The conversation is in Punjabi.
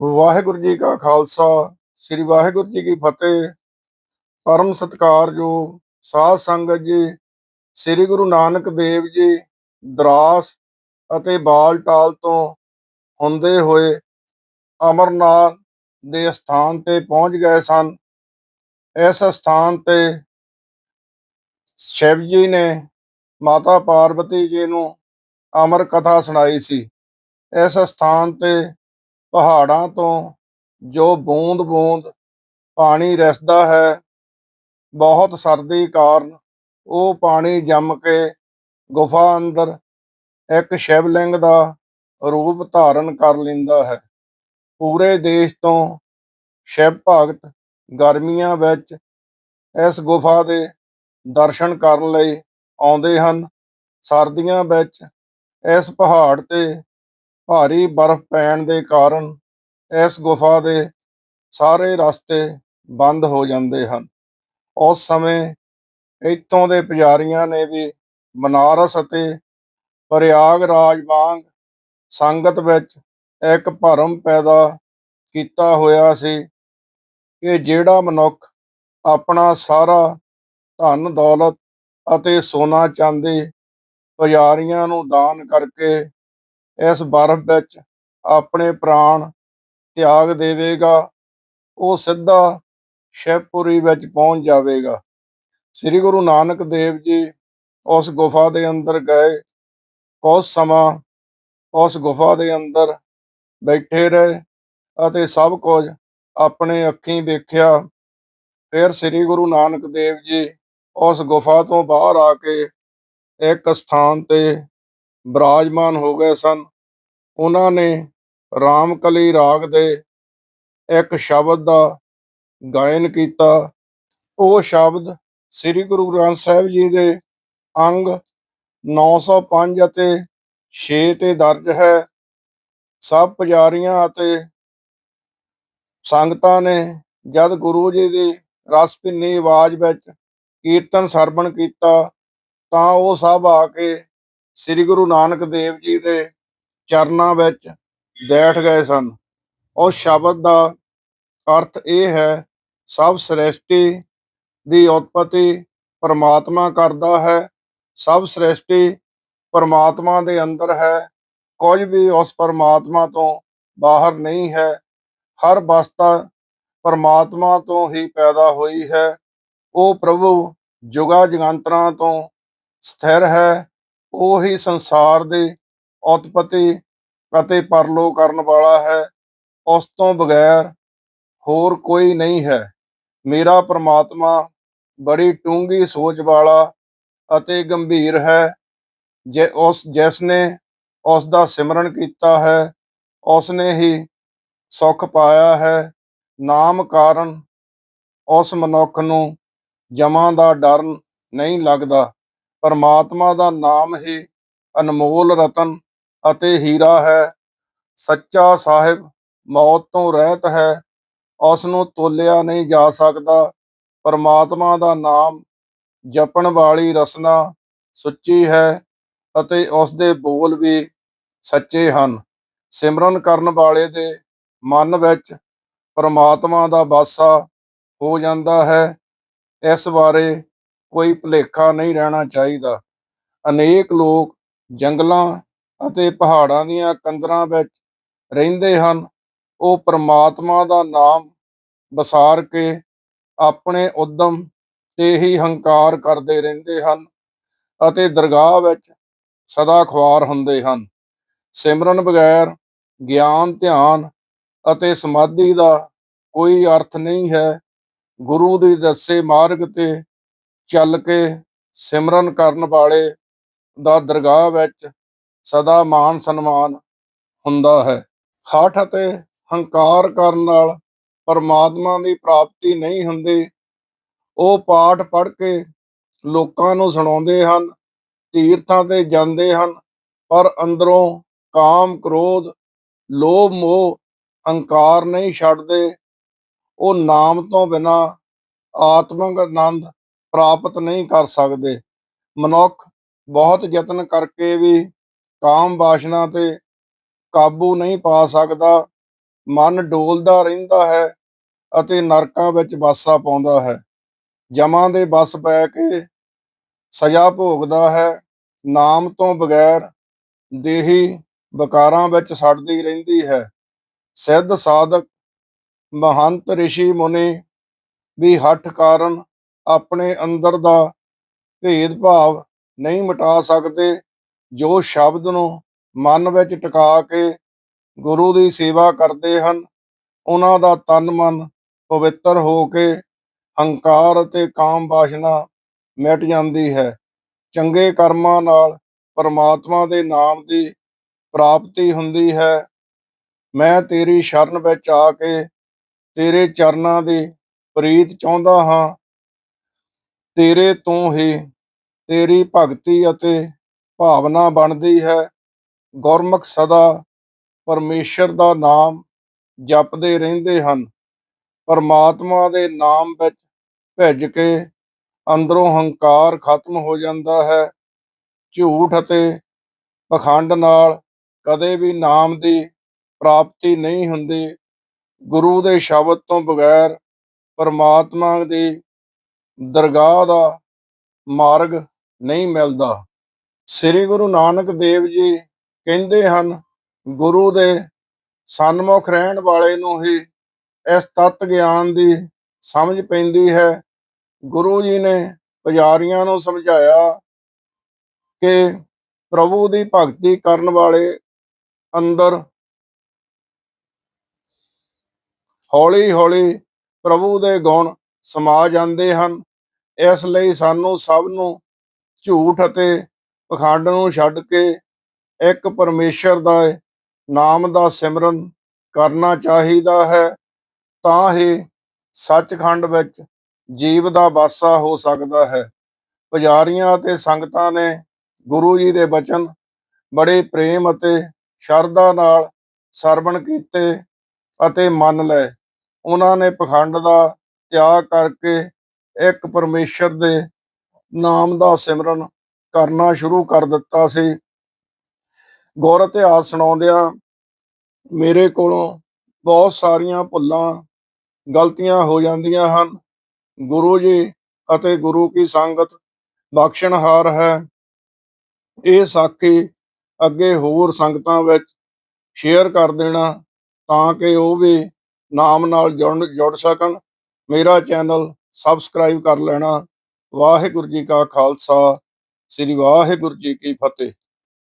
ਵਾਹਿਗੁਰੂ ਜੀ ਕਾ ਖਾਲਸਾ, ਸ੍ਰੀ ਵਾਹਿਗੁਰੂ ਜੀ ਕੀ ਫਤਿਹ। ਪਰਮ ਸਤਿਕਾਰਯੋਗ ਸਾਧ ਸੰਗਤ ਜੀ, ਸ੍ਰੀ ਗੁਰੂ ਨਾਨਕ ਦੇਵ ਜੀ ਦਰਾਸ ਅਤੇ ਬਾਲਟਾਲ ਤੋਂ ਹੁੰਦੇ ਹੋਏ ਅਮਰਨਾਥ ਦੇ ਸਥਾਨ ਤੇ ਪਹੁੰਚ ਗਏ ਸਨ। ਇਸ ਸਥਾਨ ਤੇ ਸ਼ਿਵ ਜੀ ਨੇ ਮਾਤਾ ਪਾਰਵਤੀ ਜੀ ਨੂੰ ਅਮਰ ਕਥਾ ਸੁਣਾਈ ਸੀ। ਇਸ ਸਥਾਨ ਤੇ ਪਹਾੜਾਂ ਤੋਂ ਜੋ ਬੂੰਦ-ਬੂੰਦ ਪਾਣੀ ਰਸਦਾ ਹੈ, ਬਹੁਤ ਸਰਦੀ ਕਾਰਨ ਉਹ ਪਾਣੀ ਜੰਮ ਕੇ ਗੁਫਾ ਅੰਦਰ ਇੱਕ ਸ਼ਿਵਲਿੰਗ ਦਾ ਰੂਪ ਧਾਰਨ ਕਰ ਲੈਂਦਾ ਹੈ। ਪੂਰੇ ਦੇਸ਼ ਤੋਂ ਸ਼ਿਵ ਭਗਤ ਗਰਮੀਆਂ ਵਿੱਚ ਇਸ ਗੁਫਾ ਦੇ ਦਰਸ਼ਨ ਕਰਨ ਲਈ ਆਉਂਦੇ ਹਨ। ਸਰਦੀਆਂ ਵਿੱਚ ਇਸ ਪਹਾੜ ਤੇ ਭਾਰੀ ਬਰਫ਼ ਪੈਣ ਦੇ ਕਾਰਨ ਇਸ ਗੁਫਾ ਦੇ ਸਾਰੇ ਰਸਤੇ ਬੰਦ ਹੋ ਜਾਂਦੇ ਹਨ। ਉਸ ਸਮੇਂ ਇੱਥੋਂ ਦੇ ਪੁਜਾਰੀਆਂ ਨੇ ਵੀ ਬਨਾਰਸ ਅਤੇ ਪ੍ਰਯਾਗਰਾਜ ਵਾਂਗ ਸੰਗਤ ਵਿੱਚ ਇੱਕ ਭਰਮ ਪੈਦਾ ਕੀਤਾ ਹੋਇਆ ਸੀ ਕਿ ਜਿਹੜਾ ਮਨੁੱਖ ਆਪਣਾ ਸਾਰਾ ਧਨ, ਦੌਲਤ ਅਤੇ ਸੋਨਾ ਚਾਂਦੀ ਪੁਜਾਰੀਆਂ ਨੂੰ ਦਾਨ ਕਰਕੇ ਇਸ ਬਰਫ਼ ਵਿੱਚ ਆਪਣੇ ਪ੍ਰਾਣ ਤਿਆਗ ਦੇਵੇਗਾ, ਉਹ ਸਿੱਧਾ ਸ਼ਿਵਪੁਰੀ ਵਿੱਚ ਪਹੁੰਚ ਜਾਵੇਗਾ। ਸ੍ਰੀ ਗੁਰੂ ਨਾਨਕ ਦੇਵ ਜੀ ਉਸ ਗੁਫਾ ਦੇ ਅੰਦਰ ਗਏ। ਕੁਝ ਸਮਾਂ ਉਸ ਗੁਫਾ ਦੇ ਅੰਦਰ ਬੈਠੇ ਰਹੇ ਅਤੇ ਸਭ ਕੁਝ ਆਪਣੇ ਅੱਖੀਂ ਵੇਖਿਆ ਫਿਰ ਸ੍ਰੀ ਗੁਰੂ ਨਾਨਕ ਦੇਵ ਜੀ ਉਸ ਗੁਫਾ ਤੋਂ ਬਾਹਰ ਆ ਕੇ ਇੱਕ ਸਥਾਨ ਤੇ ਬਿਰਾਜਮਾਨ ਹੋ ਗਏ ਸਨ। ਉਹਨਾਂ ਨੇ ਰਾਮਕਲੀ ਰਾਗ ਦੇ ਇੱਕ ਸ਼ਬਦ ਦਾ ਗਾਇਨ ਕੀਤਾ। ਉਹ ਸ਼ਬਦ ਸ੍ਰੀ ਗੁਰੂ ਗ੍ਰੰਥ ਸਾਹਿਬ ਜੀ ਦੇ ਅੰਗ 905 ਅਤੇ 6 ਤੇ ਦਰਜ ਹੈ। ਸਭ ਪੁਜਾਰੀਆਂ ਅਤੇ ਸੰਗਤਾਂ ਨੇ ਜਦ ਗੁਰੂ ਜੀ ਦੀ ਰਸ ਭਿੰਨੀ ਆਵਾਜ਼ ਵਿੱਚ ਕੀਰਤਨ ਸਰਵਣ ਕੀਤਾ ਤਾਂ ਉਹ ਸਭ ਆ ਕੇ ਸ੍ਰੀ ਗੁਰੂ ਨਾਨਕ ਦੇਵ ਜੀ ਦੇ ਚਰਨਾਂ ਵਿੱਚ ਬੈਠ ਗਏ ਸਨ। ਉਸ ਸ਼ਬਦ ਦਾ ਅਰਥ ਇਹ ਹੈ, ਸਭ ਸ੍ਰਿਸ਼ਟੀ ਦੀ ਉਤਪਤੀ ਪਰਮਾਤਮਾ ਕਰਦਾ ਹੈ, ਸਭ ਸ੍ਰਿਸ਼ਟੀ ਪਰਮਾਤਮਾ ਦੇ ਅੰਦਰ ਹੈ, ਕੁਝ ਵੀ ਉਸ ਪਰਮਾਤਮਾ ਤੋਂ ਬਾਹਰ ਨਹੀਂ ਹੈ, ਹਰ ਵਸਤਾ ਪਰਮਾਤਮਾ ਤੋਂ ਹੀ ਪੈਦਾ ਹੋਈ ਹੈ, ਉਹ ਪ੍ਰਭੂ ਜੁਗਾ ਜਗੰਤਰਾਂ ਤੋਂ ਸਥਿਰ ਹੈ ਉਹੀ ਸੰਸਾਰ ਦੀ ਉਤਪਤੀ ਅਤੇ ਪਰਲੋ ਕਰਨ ਵਾਲਾ ਹੈ। ਉਸ ਤੋਂ ਬਗੈਰ ਹੋਰ ਕੋਈ ਨਹੀਂ ਹੈ। ਮੇਰਾ ਪ੍ਰਮਾਤਮਾ ਬੜੀ ਟੂੰਗੀ ਸੋਚ ਵਾਲਾ ਅਤੇ ਗੰਭੀਰ ਹੈ। ਜੇ ਉਸ ਜਿਸ ਨੇ ਉਸ ਦਾ ਸਿਮਰਨ ਕੀਤਾ ਹੈ ਉਸ ਨੇ ਹੀ ਸੁਖ ਪਾਇਆ ਹੈ। ਨਾਮ ਕਾਰਨ ਉਸ ਮਨੁੱਖ ਨੂੰ ਜਮਾਂ ਦਾ ਡਰ ਨਹੀਂ ਲੱਗਦਾ। ਪਰਮਾਤਮਾ ਦਾ ਨਾਮ ਹੀ ਅਨਮੋਲ ਰਤਨ ਅਤੇ ਹੀਰਾ ਹੈ। ਸੱਚਾ ਸਾਹਿਬ, ਮੌਤ ਤੋਂ ਰਹਿਤ ਹੈ। ਉਸ ਨੂੰ ਤੋਲਿਆ ਨਹੀਂ ਜਾ ਸਕਦਾ। ਪਰਮਾਤਮਾ ਦਾ ਨਾਮ ਜਪਣ ਵਾਲੀ ਰਸਨਾ ਸੁੱਚੀ ਹੈ ਅਤੇ ਉਸ ਦੇ ਬੋਲ ਵੀ ਸੱਚੇ ਹਨ। ਸਿਮਰਨ ਕਰਨ ਵਾਲੇ ਦੇ ਮਨ ਵਿੱਚ ਪਰਮਾਤਮਾ ਦਾ ਵਾਸਾ ਹੋ ਜਾਂਦਾ ਹੈ। ਇਸ ਬਾਰੇ ਕੋਈ ਭੁਲੇਖਾ ਨਹੀਂ ਰਹਿਣਾ ਚਾਹੀਦਾ। ਅਨੇਕ ਲੋਕ ਜੰਗਲਾਂ ਅਤੇ ਪਹਾੜਾਂ ਦੀਆਂ ਕੰਦਰਾਂ ਵਿੱਚ ਰਹਿੰਦੇ ਹਨ। ਉਹ ਪਰਮਾਤਮਾ ਦਾ ਨਾਮ ਵਿਸਾਰ ਕੇ ਆਪਣੇ ਉਦਮ ਤੇ ਹੀ ਹੰਕਾਰ ਕਰਦੇ ਰਹਿੰਦੇ ਹਨ ਅਤੇ ਦਰਗਾਹ ਵਿੱਚ ਸਦਾ ਖੁਆਰ ਹੁੰਦੇ ਹਨ। ਸਿਮਰਨ ਬਗੈਰ ਗਿਆਨ, ਧਿਆਨ ਅਤੇ ਸਮਾਧੀ ਦਾ ਕੋਈ ਅਰਥ ਨਹੀਂ ਹੈ। ਗੁਰੂ ਦੇ ਦੱਸੇ ਮਾਰਗ ਤੇ ਚੱਲ ਕੇ ਸਿਮਰਨ ਕਰਨ ਵਾਲੇ ਦਾ ਦਰਗਾਹ ਵਿੱਚ ਸਦਾ ਮਾਨ ਸਨਮਾਨ ਹੁੰਦਾ ਹੈ। ਹਠ ਅਤੇ ਹੰਕਾਰ ਕਰਨ ਨਾਲ ਪਰਮਾਤਮਾ ਦੀ ਪ੍ਰਾਪਤੀ ਨਹੀਂ ਹੁੰਦੀ। ਉਹ ਪਾਠ ਪੜ੍ਹ ਕੇ ਲੋਕਾਂ ਨੂੰ ਸੁਣਾਉਂਦੇ ਹਨ, ਤੀਰਥਾਂ ਤੇ ਜਾਂਦੇ ਹਨ, ਪਰ ਅੰਦਰੋਂ ਕਾਮ, ਕ੍ਰੋਧ, ਲੋਭ, ਮੋਹ, ਹੰਕਾਰ ਨਹੀਂ ਛੱਡਦੇ। ਉਹ ਨਾਮ ਤੋਂ ਬਿਨਾ ਆਤਮਿਕ ਆਨੰਦ ਪ੍ਰਾਪਤ ਨਹੀਂ ਕਰ ਸਕਦੇ। ਮਨੁੱਖ ਬਹੁਤ ਯਤਨ ਕਰਕੇ ਵੀ ਕਾਮ ਵਾਸ਼ਨਾ ਤੇ ਕਾਬੂ ਨਹੀਂ ਪਾ ਸਕਦਾ। ਮਨ ਡੋਲਦਾ ਰਹਿੰਦਾ ਹੈ ਅਤੇ ਨਰਕਾਂ ਵਿੱਚ ਵਾਸਾ ਪਾਉਂਦਾ ਹੈ। ਜਮਾਂ ਦੇ ਬਸ ਪੈ ਕੇ ਸਜ਼ਾ ਭੋਗਦਾ ਹੈ। ਨਾਮ ਤੋਂ ਬਗੈਰ ਦੇਹੀ ਵਿਕਾਰਾਂ ਵਿੱਚ ਸੜਦੀ ਰਹਿੰਦੀ ਹੈ। ਸਿੱਧ ਸਾਧਕ ਮਹੰਤ ਰਿਸ਼ੀ ਮੁਨੀ ਵੀ ਹੱਠ ਕਾਰਨ ਆਪਣੇ ਅੰਦਰ ਦਾ ਭੇਦਭਾਵ ਨਹੀਂ ਮਿਟਾ ਸਕਦੇ, ਜੋ ਸ਼ਬਦ ਨੂੰ ਮਨ ਵਿੱਚ ਟਿਕਾ ਕੇ ਗੁਰੂ ਦੀ ਸੇਵਾ ਕਰਦੇ ਹਨ, ਉਹਨਾਂ ਦਾ ਤਨ ਮਨ ਪਵਿੱਤਰ ਹੋ ਕੇ ਹੰਕਾਰ ਅਤੇ ਕਾਮ ਵਾਸ਼ਨਾ ਮਿਟ ਜਾਂਦੀ ਹੈ। ਚੰਗੇ ਕਰਮਾਂ ਨਾਲ ਪਰਮਾਤਮਾ ਦੇ ਨਾਮ ਦੀ ਪ੍ਰਾਪਤੀ ਹੁੰਦੀ ਹੈ। ਮੈਂ ਤੇਰੀ ਸ਼ਰਨ ਵਿੱਚ ਆ ਕੇ ਤੇਰੇ ਚਰਨਾਂ ਦੀ ਪ੍ਰੀਤ ਚਾਹੁੰਦਾ ਹਾਂ। ਤੇਰੇ ਤੋਂ ਹੀ ਤੇਰੀ ਭਗਤੀ ਅਤੇ ਭਾਵਨਾ ਬਣਦੀ ਹੈ। ਗੁਰਮੁਖ ਸਦਾ ਪਰਮੇਸ਼ਰ ਦਾ ਨਾਮ ਜਪਦੇ ਰਹਿੰਦੇ ਹਨ। ਪਰਮਾਤਮਾ ਦੇ ਨਾਮ ਵਿੱਚ ਭਿੱਜ ਕੇ ਅੰਦਰੋਂ ਹੰਕਾਰ ਖਤਮ ਹੋ ਜਾਂਦਾ ਹੈ। ਝੂਠ ਅਤੇ ਪਖੰਡ ਨਾਲ ਕਦੇ ਵੀ ਨਾਮ ਦੀ ਪ੍ਰਾਪਤੀ ਨਹੀਂ ਹੁੰਦੀ। ਗੁਰੂ ਦੇ ਸ਼ਬਦ ਤੋਂ ਬਗੈਰ ਪਰਮਾਤਮਾ ਦੀ ਦਰਗਾਹ ਦਾ ਮਾਰਗ ਨਹੀਂ ਮਿਲਦਾ। ਸ੍ਰੀ ਗੁਰੂ ਨਾਨਕ ਦੇਵ ਜੀ ਕਹਿੰਦੇ ਹਨ, ਗੁਰੂ ਦੇ ਸਨਮੁਖ ਰਹਿਣ ਵਾਲੇ ਨੂੰ ਹੀ ਇਸ ਤਤ ਗਿਆਨ ਦੀ ਸਮਝ ਪੈਂਦੀ ਹੈ। ਗੁਰੂ ਜੀ ਨੇ ਪੁਜਾਰੀਆਂ ਨੂੰ ਸਮਝਾਇਆ ਕਿ ਪ੍ਰਭੂ ਦੀ ਭਗਤੀ ਕਰਨ ਵਾਲੇ ਅੰਦਰ ਹੌਲੀ ਹੌਲੀ ਪ੍ਰਭੂ ਦੇ ਗੁਣ ਸਮਾ ਜਾਂਦੇ ਹਨ। ਇਸ ਲਈ ਸਾਨੂੰ ਸਭ ਨੂੰ ਝੂਠ ਅਤੇ ਪਖੰਡ ਨੂੰ ਛੱਡ ਕੇ ਇੱਕ ਪਰਮੇਸ਼ਰ ਦਾ ਨਾਮ ਦਾ ਸਿਮਰਨ ਕਰਨਾ ਚਾਹੀਦਾ ਹੈ, ਤਾਂ ਹੀ ਸੱਚਖੰਡ ਵਿੱਚ ਜੀਵ ਦਾ ਵਾਸਾ ਹੋ ਸਕਦਾ ਹੈ। ਪੁਜਾਰੀਆਂ ਅਤੇ ਸੰਗਤਾਂ ਨੇ ਗੁਰੂ ਜੀ ਦੇ ਬਚਨ ਬੜੇ ਪ੍ਰੇਮ ਅਤੇ ਸ਼ਰਧਾ ਨਾਲ ਸਰਵਣ ਕੀਤੇ ਅਤੇ ਮੰਨ ਲਏ। ਉਹਨਾਂ ਨੇ ਪਖੰਡ ਦਾ ਤਿਆਗ ਕਰਕੇ ਇੱਕ ਪਰਮੇਸ਼ਰ ਦੇ ਨਾਮ ਦਾ ਸਿਮਰਨ ਕਰਨਾ ਸ਼ੁਰੂ ਕਰ ਦਿੱਤਾ ਸੀ। ਗੌਰ ਇਤਿਹਾਸ ਸੁਣਾਉਂਦਿਆਂ ਮੇਰੇ ਕੋਲੋਂ ਬਹੁਤ ਸਾਰੀਆਂ ਭੁੱਲਾਂ, ਗਲਤੀਆਂ ਹੋ ਜਾਂਦੀਆਂ ਹਨ। ਗੁਰੂ ਜੀ ਅਤੇ ਗੁਰੂ ਕੀ ਸੰਗਤ ਬਖਸ਼ਣਹਾਰ ਹੈ। ਇਹ ਸਾਖੀ ਅੱਗੇ ਹੋਰ ਸੰਗਤਾਂ ਵਿੱਚ ਸ਼ੇਅਰ ਕਰ ਦੇਣਾ ਤਾਂ ਕਿ ਉਹ ਵੀ ਨਾਮ ਨਾਲ ਜੁੜ ਜੁੜ ਸਕਣ। ਮੇਰਾ ਚੈਨਲ ਸਬਸਕ੍ਰਾਈਬ ਕਰ ਲੈਣਾ। ਵਾਹਿਗੁਰੂ ਜੀ ਕਾ ਖਾਲਸਾ ਸ੍ਰੀ ਵਾਹਿਗੁਰੂ ਜੀ ਕੀ ਫਤਿਹ।